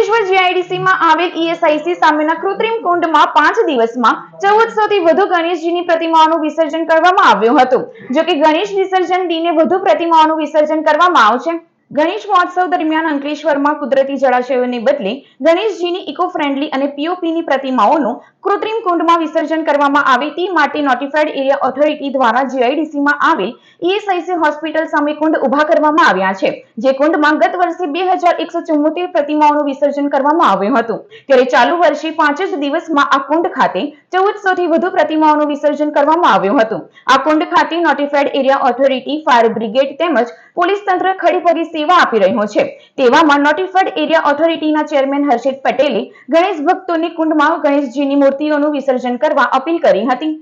અંકલેશ્વર જીઆઈડીસીમાં આવેલ ઈએસઆઈસી સામેના કૃત્રિમ કુંડમાં પાંચ દિવસમાં ચૌદસો થી વધુ ગણેશજીની પ્રતિમાઓનું વિસર્જન કરવામાં આવ્યું હતું. જોકે ગણેશ વિસર્જન દિને વધુ પ્રતિમાઓનું વિસર્જન કરવામાં આવશે. ગણેશ મહોત્સવ દરમિયાન અંકલેશ્વરમાં કુદરતી જળાશયોને બદલે ગણેશજીની ઇકો ફ્રેન્ડલી અને પીઓપીની પ્રતિમાઓનું કૃત્રિમ કુંડમાં વિસર્જન કરવામાં આવે તે માટે નોટિફાઈડ એરિયા ઓથોરિટી દ્વારા જીઆઈડીસીમાં આવેલ ઈએસઆઈસી હોસ્પિટલ સામે કુંડ ઊભા કરવામાં આવ્યા છે, જે કુંડમાં ગત વર્ષે બે હજાર એકસો ચુમ્મોતેર પ્રતિમાઓનું વિસર્જન કરવામાં આવ્યું હતું. ત્યારે ચાલુ વર્ષે પાંચ જ દિવસમાં આ કુંડ ખાતે ચૌદસો થી વધુ પ્રતિમાઓનું વિસર્જન કરવામાં આવ્યું હતું. આ કુંડ ખાતે notified area authority fire brigade તેમજ પોલીસ તંત્ર ખડી પડી સેવા આપી રહ્યો છે. તેવામાં નોટિફાઈડ એરિયા ઓથોરિટીના ચેરમેન હર્ષિત પટેલે ગણેશ ભક્તોને કુંડમાં ગણેશજીની મૂર્તિઓનું વિસર્જન કરવા અપીલ કરી હતી.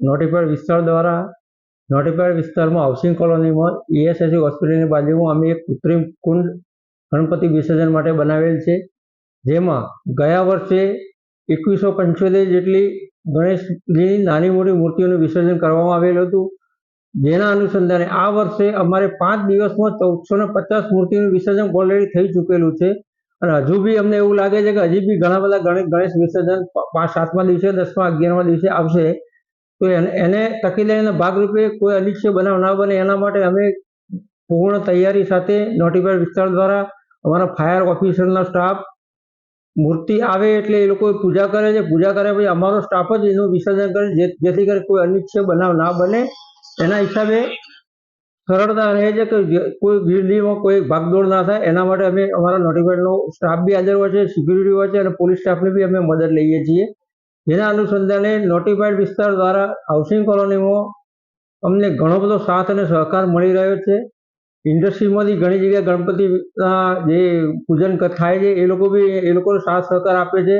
નોટિફાઈડ વિસ્તાર દ્વારા નોટિફાઈડ વિસ્તારમાં હાઉસિંગ કોલોનીમાં ઈએસઆઈસી હોસ્પિટલની બાજુમાં અમે એક કૃત્રિમ કુંડ ગણપતિ વિસર્જન માટે બનાવેલ છે, જેમાં ગયા વર્ષે એકવીસો પંચોતેર જેટલી ગણેશની નાની મોટી મૂર્તિઓનું વિસર્જન કરવામાં આવેલું હતું. જેના અનુસંધાને આ વર્ષે અમારે પાંચ દિવસમાં ચૌદસો ને પચાસ મૂર્તિનું વિસર્જન ઓલરેડી થઈ ચૂકેલું છે. અને હજુ બી અમને એવું લાગે છે કે હજી બી ઘણા બધા ગણેશ વિસર્જન પાંચ, સાતમા દિવસે, દસમા, અગિયારમા દિવસે આવશે. તો એને એને લઈને ભાગરૂપે કોઈ અનિચ્છ બનાવ ના બને એના માટે અમે પૂર્ણ તૈયારી સાથે નોટિફાઈડ વિસ્તાર દ્વારા અમારા ફાયર ઓફિસરનો સ્ટાફ મૂર્તિ આવે એટલે એ લોકો પૂજા કરે છે. પૂજા કરે પછી અમારો સ્ટાફ જ એનું વિસર્જન કરે છે. જેથી કરી કોઈ અનિચ્છ બનાવ ના બને. એના હિસાબે સરળતા રહે છે કે કોઈ વીજળીમાં કોઈ ભાગદોડ ના થાય. એના માટે અમે અમારા નોટિફાઈડનો સ્ટાફ બી હાજર હોય છે, સિક્યુરિટી હોય છે અને પોલીસ સ્ટાફની બી અમે મદદ લઈએ છીએ. જેના અનુસંધાને નોટિફાઈડ વિસ્તાર દ્વારા હાઉસિંગ કોલોનીમાં અમને ઘણો બધો સાથ અને સહકાર મળી રહ્યો છે. ઇન્ડસ્ટ્રીમાંથી ઘણી જગ્યાએ ગણપતિના જે પૂજન થાય છે, એ લોકો બી, એ લોકો સાથ સહકાર આપે છે.